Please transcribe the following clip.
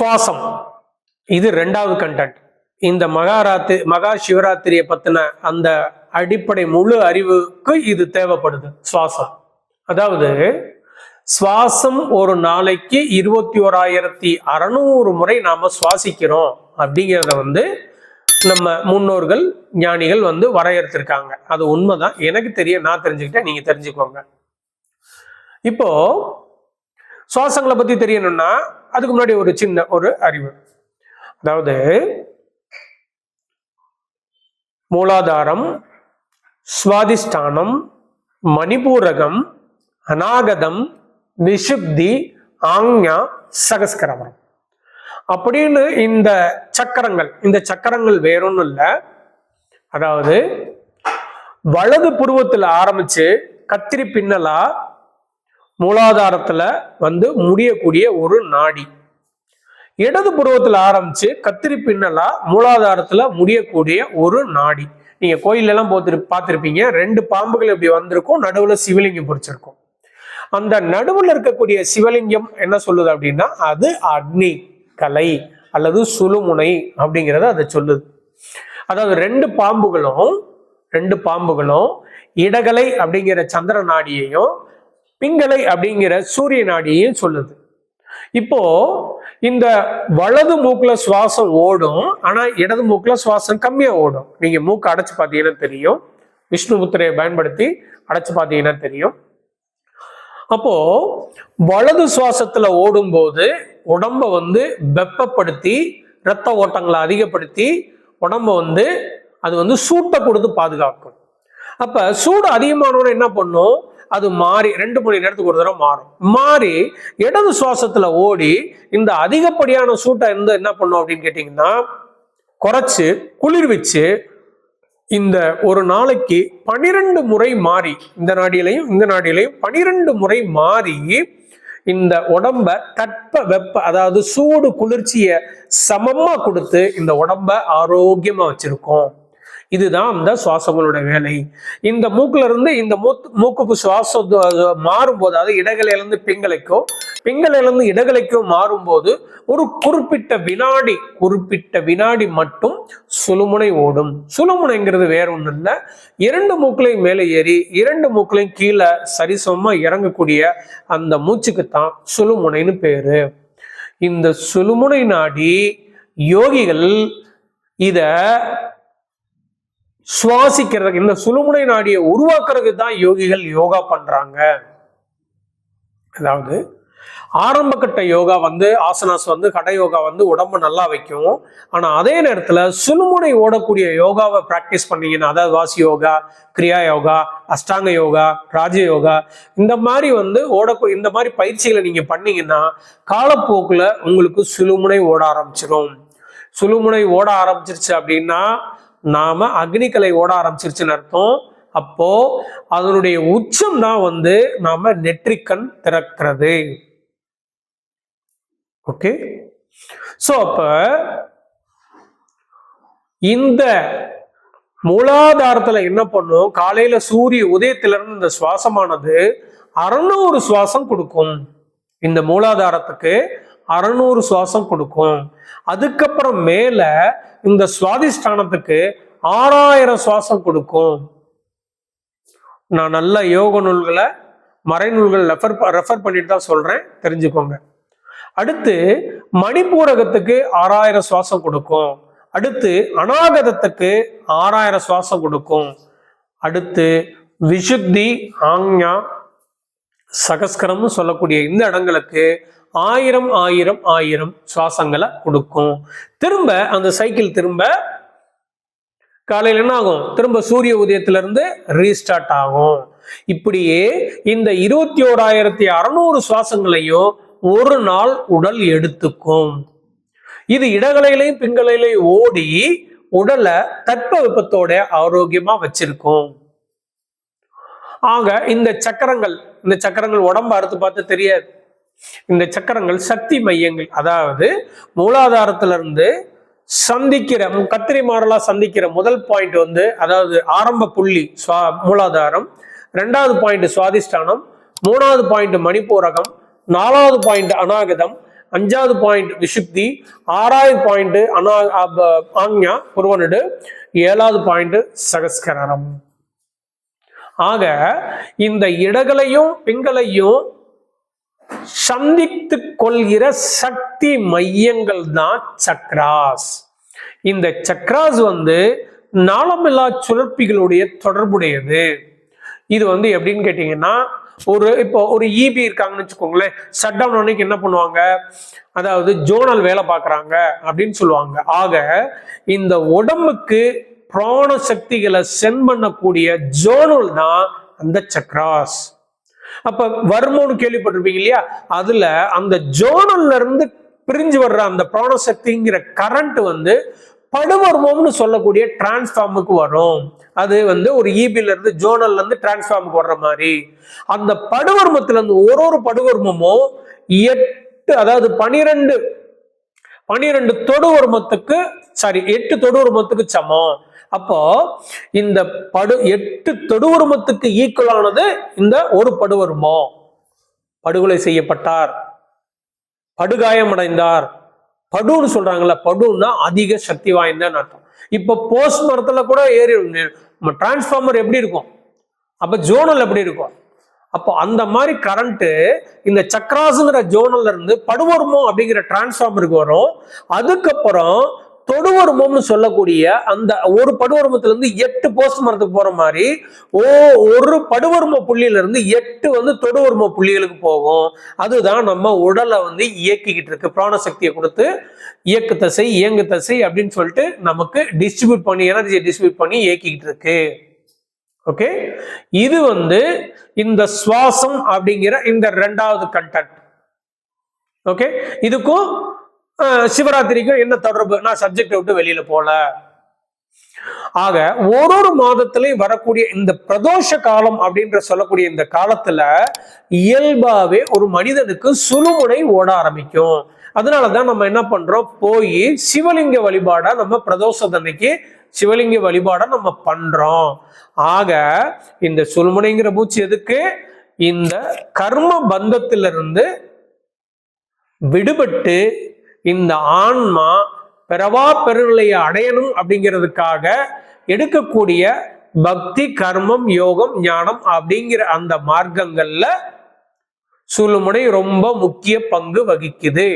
சுவாசம் இது ரெண்டாவது கண்டென்ட் இந்த மகாராத்திரி மகா சிவராத்திரியை பத்தின அந்த அடிப்படை முழு அறிவுக்கு இது தேவைப்படுது சுவாசம். அதாவது சுவாசம் ஒரு நாளைக்கு இருபத்தி ஓராயிரத்தி அறநூறு முறை நாம சுவாசிக்கிறோம் அப்படிங்கிறத வந்து நம்ம முன்னோர்கள் ஞானிகள் வந்து வரையறுத்திருக்காங்க. அது உண்மைதான். எனக்கு தெரிய நான் தெரிஞ்சுக்கிட்டேன் நீங்க தெரிஞ்சுக்கோங்க. இப்போ சுவாசங்களை பத்தி தெரியணும்னா அதுக்கு முன்னாடி ஒரு சின்ன ஒரு அறிவு. அதாவது மூலாதாரம் சுவாதிஷ்டானம் மணிபூரகம் அநாகதம் விஷுப்தி ஆங்ஞா சகஸ்கரவரம். அப்படின்னு இந்த சக்கரங்கள் இந்த சக்கரங்கள் வேறொன்னும் இல்லை. அதாவது வலது புருவத்தில் ஆரம்பிச்சு கத்திரி பின்னலா மூலாதாரத்துல வந்து முடியக்கூடிய ஒரு நாடி. இடது புருவத்தில் ஆரம்பிச்சு கத்திரி பின்னலா மூலாதாரத்துல முடியக்கூடிய ஒரு நாடி. நீங்க கோயில் எல்லாம் போத்து பார்த்துருப்பீங்க ரெண்டு பாம்புகள் இப்படி வந்திருக்கும். நடுவுல சிவலிங்கம் பொறிச்சிருக்கும். அந்த நடுவுல இருக்கக்கூடிய சிவலிங்கம் என்ன சொல்லுது அப்படின்னா அது அக்னி கலை அல்லது சுழுமுனை அப்படிங்கிறத அதை சொல்லுது. அதாவது ரெண்டு பாம்புகளும் ரெண்டு பாம்புகளும் இடகலை அப்படிங்கிற சந்திர நாடியையும் பிங்களை அப்படிங்கிற சூரிய நாடியையும் சொல்லுது. இப்போ இந்த வலது மூக்குல சுவாசம் ஓடும் ஆனா இடது மூக்குல சுவாசம் கம்மியா ஓடும். நீங்க மூக்கு அடைச்சு பார்த்தீங்கன்னா தெரியும். விஷ்ணு முத்திரையை பயன்படுத்தி அடைச்சு பார்த்தீங்கன்னா தெரியும். அப்போ வலது சுவாசத்துல ஓடும்போது உடம்ப வந்து வெப்பப்படுத்தி இரத்த ஓட்டங்களை அதிகப்படுத்தி உடம்ப வந்து அது வந்து சூட்டை கொடுத்து பாதுகாக்கும். அப்ப சூடு அதிகமானவன என்ன பண்ணும்? அது மாறி ரெண்டு மணி நேரத்துக்கு ஒரு தடவை மாறும். மாறி இடது சுவாசத்துல ஓடி இந்த அதிகப்படியான சூட்டை இருந்து என்ன பண்ணும் அப்படின்னு கேட்டிங்கன்னா குறைச்சு குளிர்விச்சு இந்த ஒரு நாளைக்கு பனிரெண்டு முறை மாறி இந்த நாடியிலையும் இந்த நாடியிலையும் பனிரெண்டு முறை மாறி இந்த உடம்ப தட்ப வெப்ப அதாவது சூடு குளிர்ச்சியை சமமா கொடுத்து இந்த உடம்ப ஆரோக்கியமா வச்சிருக்கோம். இதுதான் அந்த சுவாசங்களோட வேலை. இந்த மூக்குல இருந்து இந்த மூத்து மூக்குக்கு சுவாசம் மாறும்போது அதாவது இடகலையிலிருந்து பிங்கலைக்கும் பிங்கலையிலிருந்து இடகலைக்கும் மாறும்போது ஒரு குறிப்பிட்ட வினாடி குறிப்பிட்ட வினாடி மட்டும் சுழுமுனை ஓடும். சுழுமுனைங்கிறது வேற ஒன்றும் இல்லை இரண்டு மூக்களையும் மேலே ஏறி இரண்டு மூக்களையும் கீழே சரிசமமா இறங்கக்கூடிய அந்த மூச்சுக்கு தான் சுழுமுனைன்னு பேரு. இந்த சுழுமுனை நாடி யோகிகள் இத சுவாசிக்கிறதுக்கு இந்த சுழுமுனை நாடியை உருவாக்குறதுக்கு தான் யோகிகள் யோகா பண்றாங்க. அதாவது ஆரம்ப கட்ட யோகா வந்து ஆசனாஸ் வந்து கட யோகா வந்து உடம்பு நல்லா வைக்கும். ஆனா அதே நேரத்துல சுழுமுனை ஓடக்கூடிய யோகாவை பிராக்டிஸ் பண்ணீங்கன்னா அதாவது வாசி யோகா கிரியா யோகா அஷ்டாங்க யோகா ராஜ யோகா இந்த மாதிரி வந்து ஓடக்கூடிய இந்த மாதிரி பயிற்சிகளை நீங்க பண்ணீங்கன்னா காலப்போக்குல உங்களுக்கு சுழுமுனை ஓட ஆரம்பிச்சிடும் சுழுமுனை ஓட ஆரம்பிச்சிருச்சு அப்படின்னா நாம அக்னிக்கலை ஓட ஆரம்பிச்சிருச்சுன்னு அர்த்தம். அப்போ அதனுடைய உச்சம் தான் வந்து நாம நெற்றிக்கண் திறக்கிறது. ஓகே? சோ அப்ப இந்த மூலாதாரத்துல என்ன பண்ணும்? காலையில சூரிய உதயத்துல இருந்து இந்த சுவாசமானது அறுநூறு சுவாசம் கொடுக்கும். இந்த மூலாதாரத்துக்கு அறநூறு சுவாசம் கொடுக்கும். அதுக்கப்புறம் மேல இந்த சுவாதிஷ்டானத்துக்கு ஆறாயிரம் சுவாசம் கொடுக்கும். நான் நல்ல யோக நூல்களை மறைநூல்கள் ரெஃபர் ரெஃபர் பண்ணிட்டு தான் சொல்றேன். தெரிஞ்சுக்கோங்க. அடுத்து மணிப்பூரகத்துக்கு ஆறாயிரம் சுவாசம் கொடுக்கும். அடுத்து அநாகதத்துக்கு ஆறாயிரம் சுவாசம் கொடுக்கும். அடுத்து விஷுத்தி ஆங்ஞா சகஸ்கரம்னு சொல்லக்கூடிய இந்த இடங்களுக்கு ஆயிரம் ஆயிரம் ஆயிரம் சுவாசங்களை கொடுக்கும். திரும்ப அந்த சைக்கிள் திரும்ப காலையில் என்ன ஆகும்? திரும்ப சூரிய உதயத்திலிருந்து ரீஸ்டார்ட் ஆகும். இப்படியே இந்த இருபத்தி ஓராயிரத்தி அறுநூறு சுவாசங்களையும் ஒரு நாள் உடல் எடுத்துக்கும். இது இடகலையிலையும் பிங்கலையிலையும் ஓடி உடலை தட்பவெப்பத்தோட ஆரோக்கியமா வச்சிருக்கும். ஆக இந்த சக்கரங்கள் இந்த சக்கரங்கள் உடம்ப அறுத்து பார்த்து தெரியாது. இந்த சக்கரங்கள் சக்தி மையங்கள். அதாவது மூலாதாரத்துல இருந்து சந்திக்கிற கத்திரி மாறலா சந்திக்கிற முதல் பாயிண்ட் வந்து அதாவது ஆரம்ப புள்ளி சுவா மூலாதாரம். ரெண்டாவது பாயிண்ட் சுவாதிஷ்டானம். மூணாவது பாயிண்ட் மணிப்பூரகம். நாலாவது பாயிண்ட் அநாகதம். அஞ்சாவது பாயிண்ட் விசுப்தி ஆறாவது பாயிண்ட் அனா அப- புருவனடு ஏழாவது பாயிண்ட் சகஸ்கரம் ஆக இந்த இடங்களையும் பெண்களையும் சந்தித்து கொள்கிற சக்தி மையங்கள் தான் சக்ராஸ். இந்த சக்ராஸ் வந்து நாளமில்லா சுழற்பிகளுடைய தொடர்புடையது. இது வந்து எப்படின்னு கேட்டீங்கன்னா ஒரு இப்போ ஒரு இபி இருக்காங்கன்னு வச்சுக்கோங்களேன் ஷட் டவுன் அன்னைக்கு என்ன பண்ணுவாங்க? அதாவது ஜோனல் வேலை பார்க்குறாங்க அப்படின்னு சொல்லுவாங்க. ஆக இந்த உடம்புக்கு பிராண சக்திகளை சென்ட் பண்ணக்கூடிய ஜோனல் தான் அந்த சக்ராஸ். அப்ப வர்மோன்னு கேள்விப்பட்டிருப்பீங்க இல்லையா? அதுல அந்த ஜோனல்ல இருந்து பிரிஞ்சு வர்ற அந்த பிராணசக்திங்கிற கரண்ட் வந்து படுவர்மம்னு சொல்லக்கூடிய டிரான்ஸ்ஃபார்முக்கு வரும். அது வந்து ஒரு ஈபில இருந்து ஜோனல்ல இருந்து டிரான்ஸ்ஃபார்முக்கு வர்ற மாதிரி. அந்த படுவர்மத்துல இருந்து ஒரு ஒரு படுவர்மமும் எட்டு அதாவது பனிரெண்டு பனிரெண்டு தொடுவர்மத்துக்கு சாரி எட்டு தொடுவர்மத்துக்கு சமம். அப்போ இந்த படு எட்டு தொடுவருமத்துக்கு ஈக்குவலானது இந்த ஒரு படுவர்மம் படுகொலை செய்யப்பட்டார். படுகாயமடைந்தார். படுன்னு சொல்றாங்கல்ல படுன்னா அதிக சக்தி வாய்ந்த அர்த்தம். இப்ப போஸ்ட் மரத்துல கூட ஏறி டிரான்ஸ்ஃபார்மர் எப்படி இருக்கும்? அப்ப ஜோனல் எப்படி இருக்கும்? அப்போ அந்த மாதிரி கரண்ட்டு இந்த சக்ராஸுங்கிற ஜோனல்ல இருந்து படுவர்மம் அப்படிங்கிற டிரான்ஸ்ஃபார்மருக்கு வரும். அதுக்கப்புறம் தொடுவருமம்னு சொல்லக்கூடிய அந்த ஒரு படுவருமத்திலிருந்து எட்டு போஸ்ட் மரத்துக்கு போற மாதிரி ஓ ஒரு படுவரும புள்ளியில இருந்து எட்டு வந்து தொடுவர்ம புள்ளிகளுக்கு போகும். அதுதான் நம்ம உடலை வந்து இயக்கிக்கிட்டு இருக்கு. பிராணசக்தியை கொடுத்து இயக்கு தசை இயங்கு தசை அப்படின்னு சொல்லிட்டு நமக்கு டிஸ்ட்ரிபியூட் பண்ணி எனர்ஜியை டிஸ்ட்ரிபியூட் பண்ணி இயக்கிக்கிட்டு இருக்கு. ஓகே இது வந்து இந்த சுவாசம் அப்படிங்கிற இந்த ரெண்டாவது கண்டென்ட் ஓகே இதுக்கும் சிவராத்திரிக்கும் என்ன தொடர்பு? நான் சப்ஜெக்டை விட்டு வெளியில போல. ஆக ஒரு ஒரு மாதத்திலையும் வரக்கூடிய இந்த பிரதோஷ காலம் அப்படின்ற சொல்லக்கூடிய இந்த காலத்துல இயல்பாவே ஒரு மனிதனுக்கு சுழுமுனை ஓட ஆரம்பிக்கும். அதனாலதான் நம்ம என்ன பண்றோம்? போய் சிவலிங்க வழிபாடா நம்ம பிரதோஷத்தன்னைக்கு சிவலிங்க வழிபாடா நம்ம பண்றோம். ஆக இந்த சுழுமுனைங்கிற பூச்சி எதுக்கு? இந்த கர்ம பந்தத்திலிருந்து விடுபட்டு இந்த ஆன்மா பிறவா பெருநிலையை அடையணும் அப்படிங்கிறதுக்காக எடுக்கக்கூடிய பக்தி கர்மம் யோகம் ஞானம் அப்படிங்கிற அந்த மார்க்கங்கள்ல சுழுமுனை ரொம்ப முக்கிய பங்கு வகிக்குது.